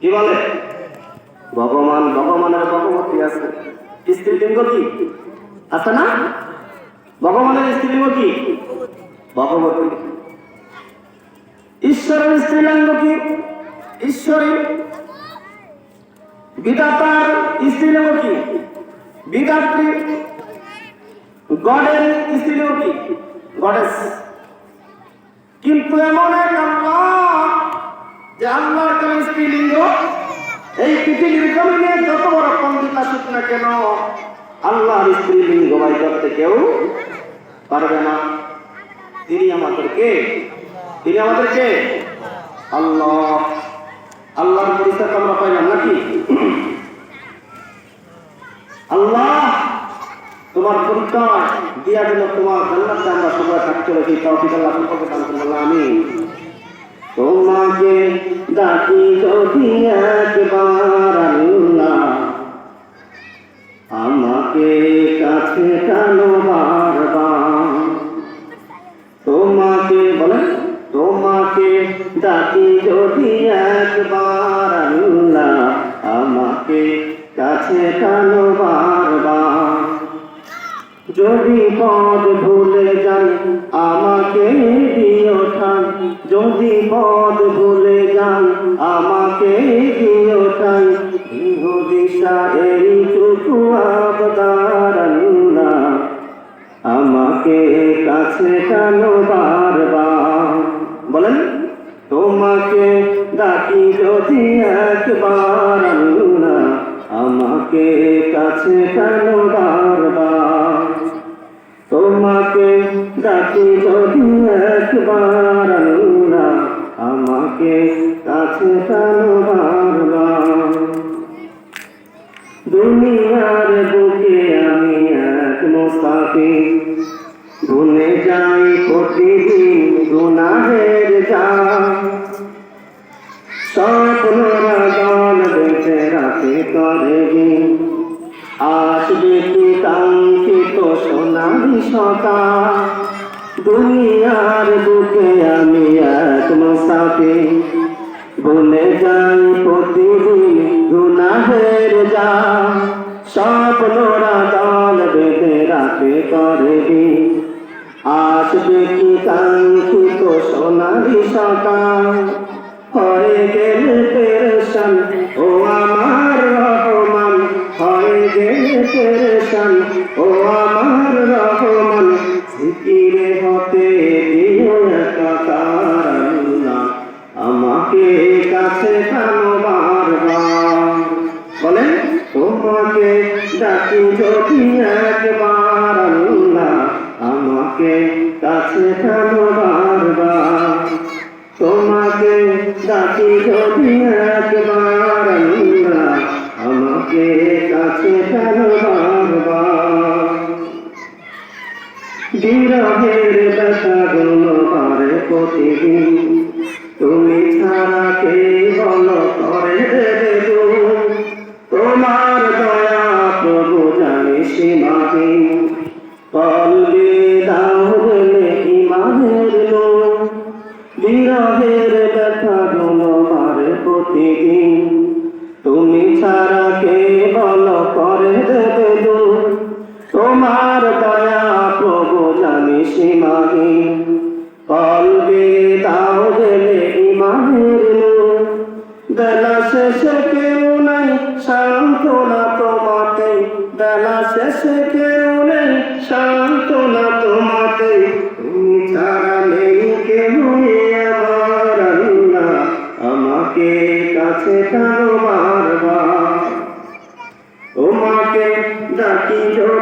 কি বলে? ভগবান, ভগবানের ভগবতী আছে। স্ত্রীলিঙ্গ কি? আছে না? ভগবানের স্ত্রীলিঙ্গ কি? ভগবতী। ঈশ্বরের স্ত্রীলিঙ্গ কি? ঈশ্বরী। বিধাতার স্ত্রীলিঙ্গ কি? বিধাত্রী। গডের স্ত্রীলিঙ্গ কি? গডেস। কিন্তু এমন এক পৃথিবীর জমিনে যত বড় পন্ডিত আসুক না কেন, আল্লাহর স্ত্রীলিঙ্গ বাই করতে কেউ পারবে না। তিনি আমাদেরকে তিনি আমাদেরকে আল্লাহ, আল্লাহর পরিচয় আমরা পাইলাম নাকি? আল্লাহ তোমার পরিচয় দিয়া দিল, তোমার জান্নাতে আমরা সবাই থাকতে রাখি তৌফিক আল্লাহ সম্পর্কে আমি তোমাকে ডাকি যদি ডাকি যদি একবার আল্লাহ আমাকে কাছে টানো বারবার, যদি পদ ভুলে যান, আমাকে দিও ঠান যদি পদ ভুলে যান, আমাকে দিও ঠান ইহ দিশা এই টুকু আবদার আমাকে কাছে টানো ডাকি যদি একবার আল্লাহ আমাকে কাছে টানো বারবার, তোমাকে ডাকি যদি একবার আল্লাহ আমাকে কাছে টানো বারবার। দুনিয়ার বুকে আমি এক মোস্তাফির রাখে করে দিন আসবে কি কাঙ্ক্ষিত সোনালি সকাল দুনিয়ার বুকে আমি এক মোসাফির। ভুলে যাই প্রতিদিন গুনাহের যা। স্বপ্নরা দল বেঁধে রাখে করে দিন আসবে কি কাঙ্ক্ষিত সোনালি সকাল হয়ে গেলে পেরেশান ও পেরেশান ও আমার রহমান হতে আমাকে কাছে টানো বলেন, তোমাকে ডাকি যদি একবার আমাকে কাছে টানো তোমাকে ডাকি যদি একবার আমাকে বিরহের ব্যথা গুলো পারে প্রতিদিন। কলবে দাও গেলে ইমানের নূর। বেলা শেষে কেউ নাই, সান্ত্বনা তোমাতে। বেলা শেষে কেউ নেই, সান্ত্বনা তোমাতে। তুমি ছাড়া নেই কেউ আমার আল্লাহ। আমাকে কাছে টানো বারবার। তোমাকে ডাকি যদি